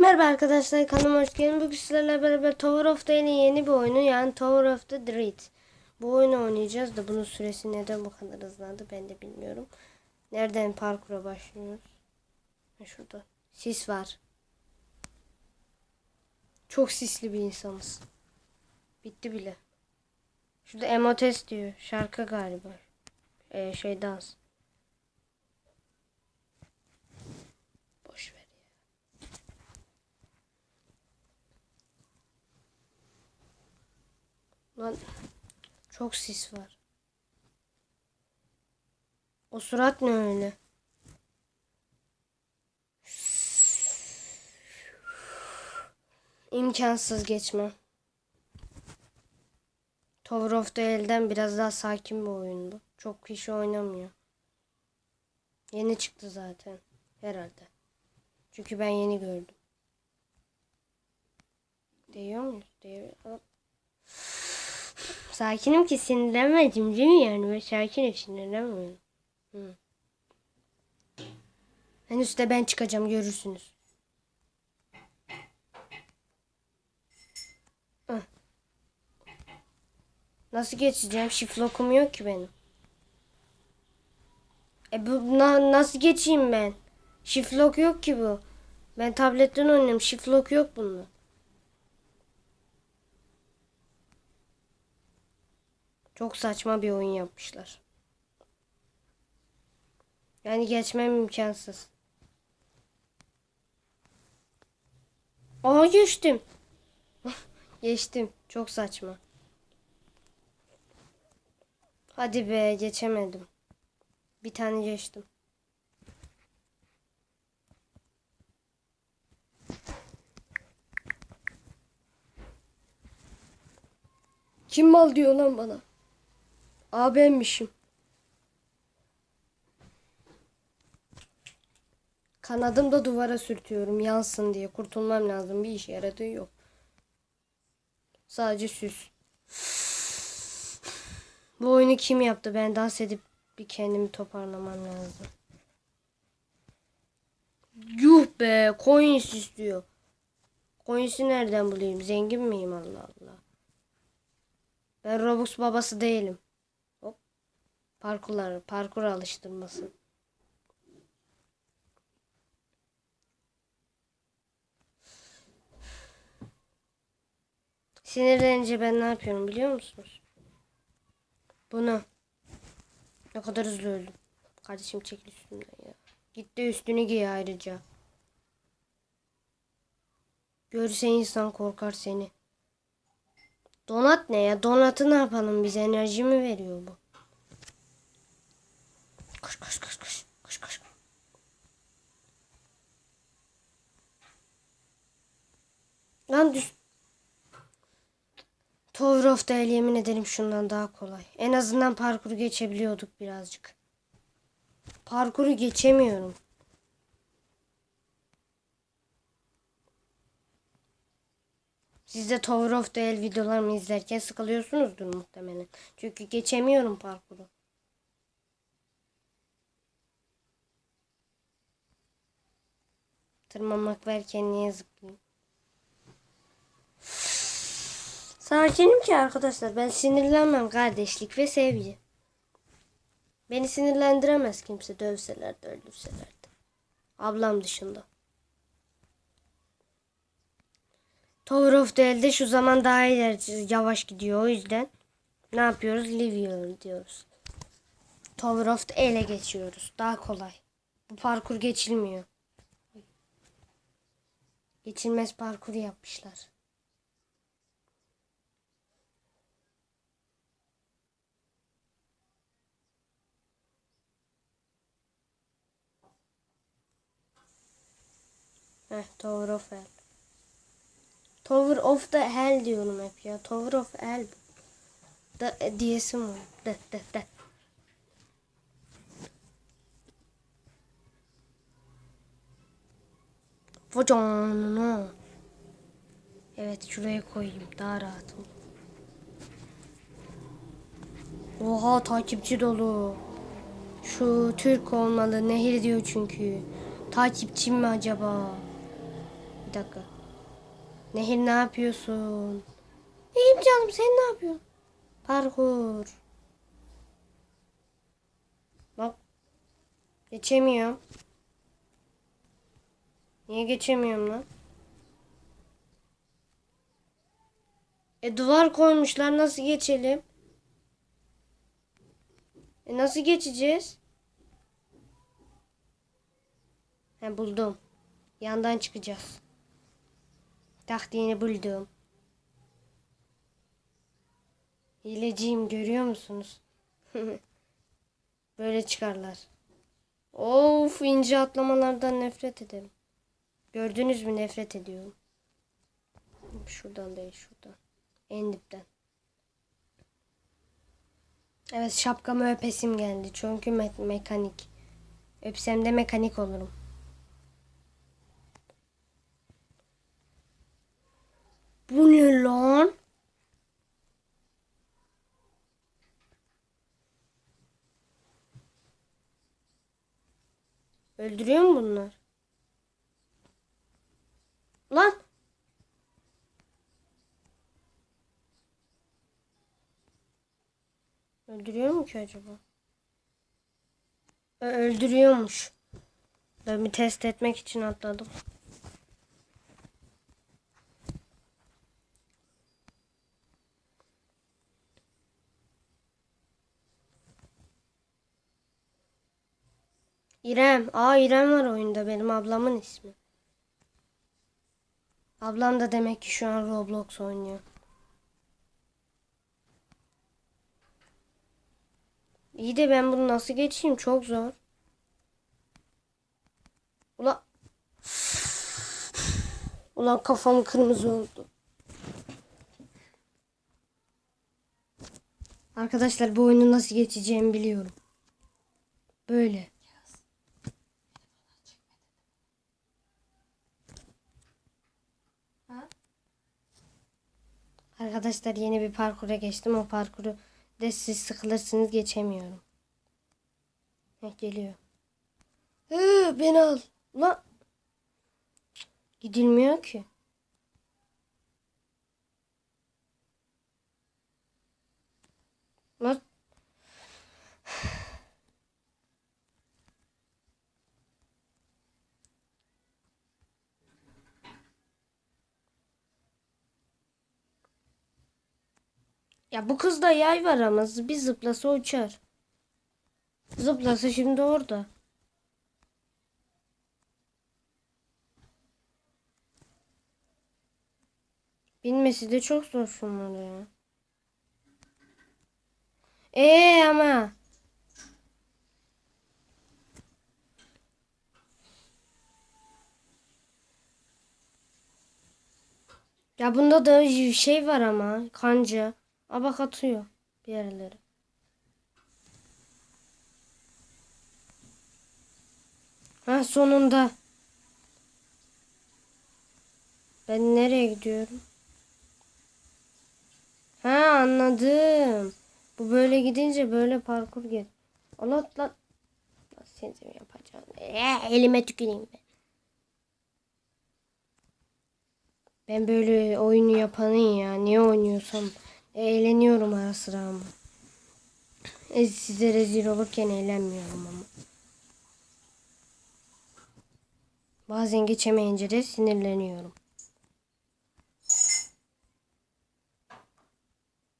Merhaba arkadaşlar kanalıma hoş geldiniz. Bugün sizlerle beraber Tower of Day'in yeni bir oyunu yani Tower of the Dread. Bu oyunu oynayacağız da bunun süresi neden bu kadar hızlandı ben de bilmiyorum. Nereden parkura başlıyoruz? Şurada. Sis var. Çok sisli bir insanız. Bitti bile. Şurada emotes diyor. Şarkı galiba. Ee, şey dans. Lan çok sis var. O surat ne öyle? İmkansız geçme. Tower of the Hell'den biraz daha sakin bir oyun bu. Çok kişi oynamıyor. Yeni çıktı zaten. Herhalde. Çünkü ben yeni gördüm. Değiyor muyuz? Değiyor. Sakinim ki sinirlenmedim değil mi yani? Ben sakinim sinirlenmiyorum. Hı. En üstte ben çıkacağım görürsünüz. Hah. Nasıl geçeceğim? Shift lokum yok ki benim. E bu na- nasıl geçeyim ben? Shift lock yok ki bu. Ben tabletten oynuyorum. Shift lock yok bunda. Çok saçma bir oyun yapmışlar. Yani geçmem imkansız. Aa geçtim. geçtim. Çok saçma. Hadi be geçemedim. Bir tane geçtim. Kim mal diyor lan bana? Aa benmişim. Kanadım da duvara sürtüyorum yansın diye. Kurtulmam lazım. Bir işe yaradığı yok. Sadece süs. Bu oyunu kim yaptı? Ben dans edip bir kendimi toparlamam lazım. Yuh be coins istiyor. Coins'i nereden bulayım? Zengin miyim Allah Allah. Ben Robux babası değilim. Parkurlar, parkur alıştırması. Sinirlenince ben ne yapıyorum biliyor musunuz? Bunu. Ne kadar hızlı öldüm. Kardeşim çekil üstümden ya. Git de üstünü giy ayrıca. Görse insan korkar seni. Donat ne ya? Donatı ne yapalım biz? Enerji mi veriyor bu? Koş koş koş koş. Koş koş. Lan düş. Tower of Hell yemin ederim şundan daha kolay. En azından parkuru geçebiliyorduk birazcık. Parkuru geçemiyorum. Siz de Tower of Hell videolarımı izlerken sıkılıyorsunuzdur muhtemelen. Çünkü geçemiyorum parkuru. Tırmanmak varken niye zıplayayım? Sakinim ki arkadaşlar. Ben sinirlenmem kardeşlik ve sevgi. Beni sinirlendiremez kimse dövseler de öldürseler de. Ablam dışında. Tower of Hell'de şu zaman daha ileri yavaş gidiyor. O yüzden ne yapıyoruz? Live diyoruz. Tower of Hell'e geçiyoruz. Daha kolay. Bu parkur geçilmiyor. Geçilmez parkur yapmışlar. Heh, Tower of Hell. Tower of the Hell diyorum hep ya. Tower of Hell. Da diyesim var. De de de. Vocanına. Evet şuraya koyayım daha rahatım. Oha takipçi dolu. Şu Türk olmalı. Nehir diyor çünkü. Takipçim mi acaba? Bir dakika. Nehir ne yapıyorsun? İyiyim canım sen ne yapıyorsun? Parkur. Bak. Geçemiyorum. Niye geçemiyorum lan? E duvar koymuşlar nasıl geçelim? E nasıl geçeceğiz? He buldum. Yandan çıkacağız. Taktiğini buldum. Hileciyim görüyor musunuz? Böyle çıkarlar. Of ince atlamalardan nefret ederim. Gördünüz mü nefret ediyorum. Şuradan değil şuradan. En dipten. Evet şapkamı öpesim geldi. Çünkü me- mekanik. Öpsem de mekanik olurum. Bu ne lan? Öldürüyor mu bunlar? Lan! Öldürüyor mu ki acaba? Ö- öldürüyormuş. Ben bir test etmek için atladım. İrem. Aa İrem var oyunda benim ablamın ismi. Ablam da demek ki şu an Roblox oynuyor. İyi de ben bunu nasıl geçeyim? Çok zor. Ula. Ulan kafam kırmızı oldu. Arkadaşlar bu oyunu nasıl geçeceğimi biliyorum. Böyle. Arkadaşlar yeni bir parkura geçtim. O parkuru de siz sıkılırsınız geçemiyorum. Heh, geliyor. Hı, beni al. Lan. Gidilmiyor ki. Lan. Ya bu kızda yay var ama bir zıplasa uçar. Zıplasa şimdi orada. Binmesi de çok zor şunları ya. Ee ama. Ya bunda da şey var ama kanca. Aa bak atıyor bir yerlere. Ha sonunda. Ben nereye gidiyorum? Ha anladım. Bu böyle gidince böyle parkur gel. Allah lan. Seni yapacağım. Ee, elime tüküreyim ben. Ben böyle oyunu yapanın ya. Niye oynuyorsam eğleniyorum ara sıra ama. E, size rezil olurken eğlenmiyorum ama. Bazen geçemeyince de sinirleniyorum.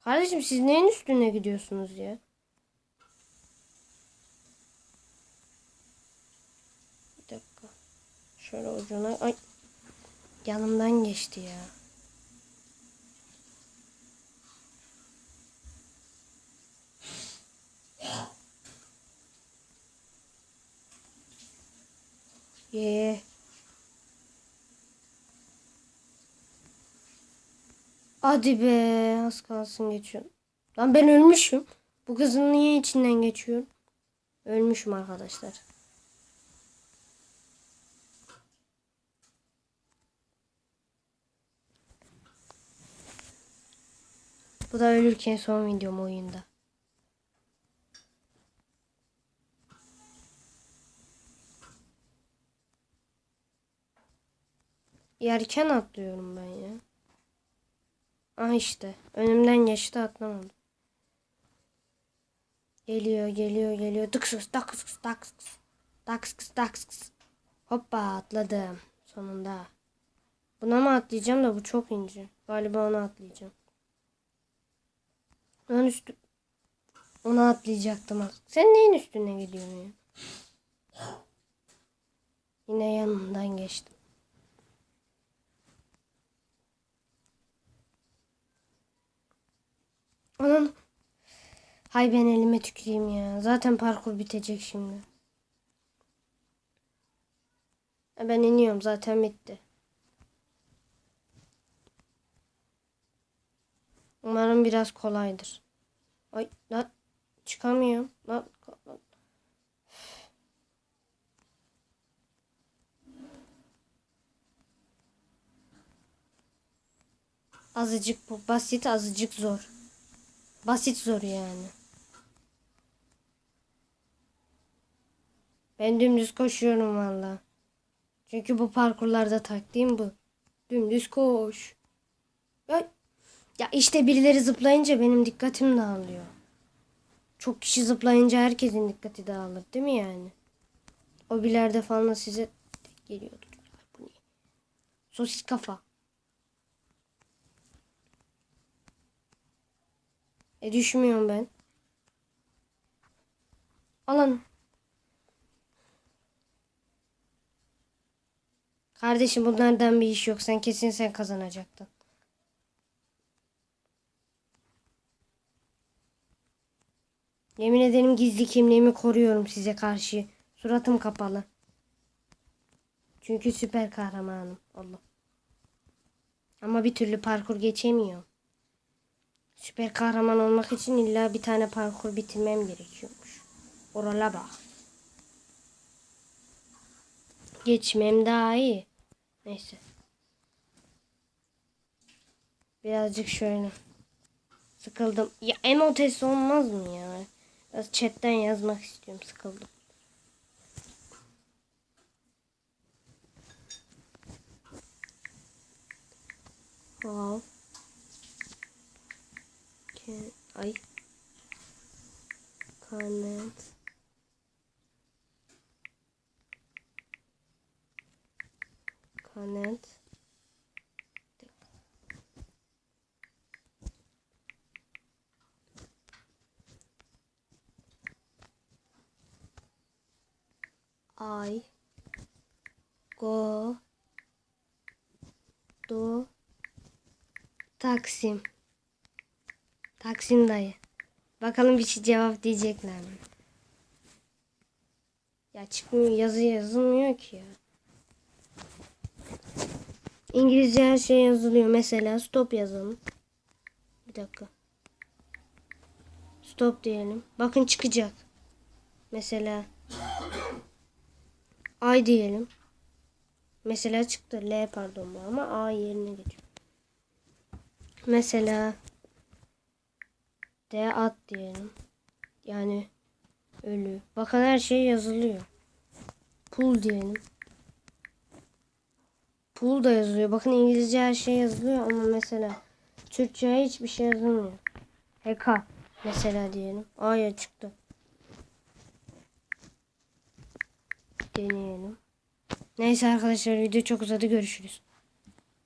Kardeşim siz neyin üstüne gidiyorsunuz ya? Bir dakika. Şöyle ucuna. Ay. Yanımdan geçti ya. Ye. Hadi be az kalsın geçiyorum. Lan ben ölmüşüm. Bu kızın niye içinden geçiyorum? Ölmüşüm arkadaşlar. Bu da ölürken son videom oyunda. Yerken atlıyorum ben ya. Ah işte. Önümden geçti atlamadım. Geliyor geliyor geliyor. Dıksız daksız daksız. Daksız daksız. Hoppa atladım. Sonunda. Buna mı atlayacağım da bu çok ince. Galiba ona atlayacağım. Onun üstü... Ona atlayacaktım. Sen neyin üstüne gidiyorsun ya? Yine yanından geçtim. Anan. Hay ben elime tüküreyim ya. Zaten parkur bitecek şimdi. Ben iniyorum zaten bitti. Umarım biraz kolaydır. Ay lan çıkamıyorum. Lan, lan. Azıcık bu basit azıcık zor. Basit zor yani. Ben dümdüz koşuyorum valla. Çünkü bu parkurlarda taktiğim bu. Dümdüz koş. Ya, ya işte birileri zıplayınca benim dikkatim dağılıyor. Çok kişi zıplayınca herkesin dikkati dağılır değil mi yani? O bilerde falan size geliyordur. Bu ne? Sosis kafa. E düşmüyorum ben. Alın. Kardeşim bunlardan bir iş yok. Sen kesin sen kazanacaktın. Yemin ederim gizli kimliğimi koruyorum size karşı. Suratım kapalı. Çünkü süper kahramanım. Allah. Ama bir türlü parkur geçemiyor. Süper kahraman olmak için illa bir tane parkur bitirmem gerekiyormuş. Orala bak. Geçmem daha iyi. Neyse. Birazcık şöyle. Sıkıldım. Ya emotesi olmaz mı ya? Biraz chatten yazmak istiyorum. Sıkıldım. Wow. Can ay. Comment. Comment. I go to Taksim. Taksim dayı. Bakalım bir şey cevap diyecekler mi? Ya çıkmıyor yazı yazılmıyor ki ya. İngilizce her şey yazılıyor. Mesela stop yazalım. Bir dakika. Stop diyelim. Bakın çıkacak. Mesela ay diyelim. Mesela çıktı. L pardon bu ama A yerine geçiyor. Mesela D at diyelim. Yani ölü. Bakın her şey yazılıyor. Pul diyelim. Pul da yazılıyor. Bakın İngilizce her şey yazılıyor ama mesela Türkçe hiçbir şey yazılmıyor. HK mesela diyelim. A'ya çıktı. Deneyelim. Neyse arkadaşlar video çok uzadı. Görüşürüz.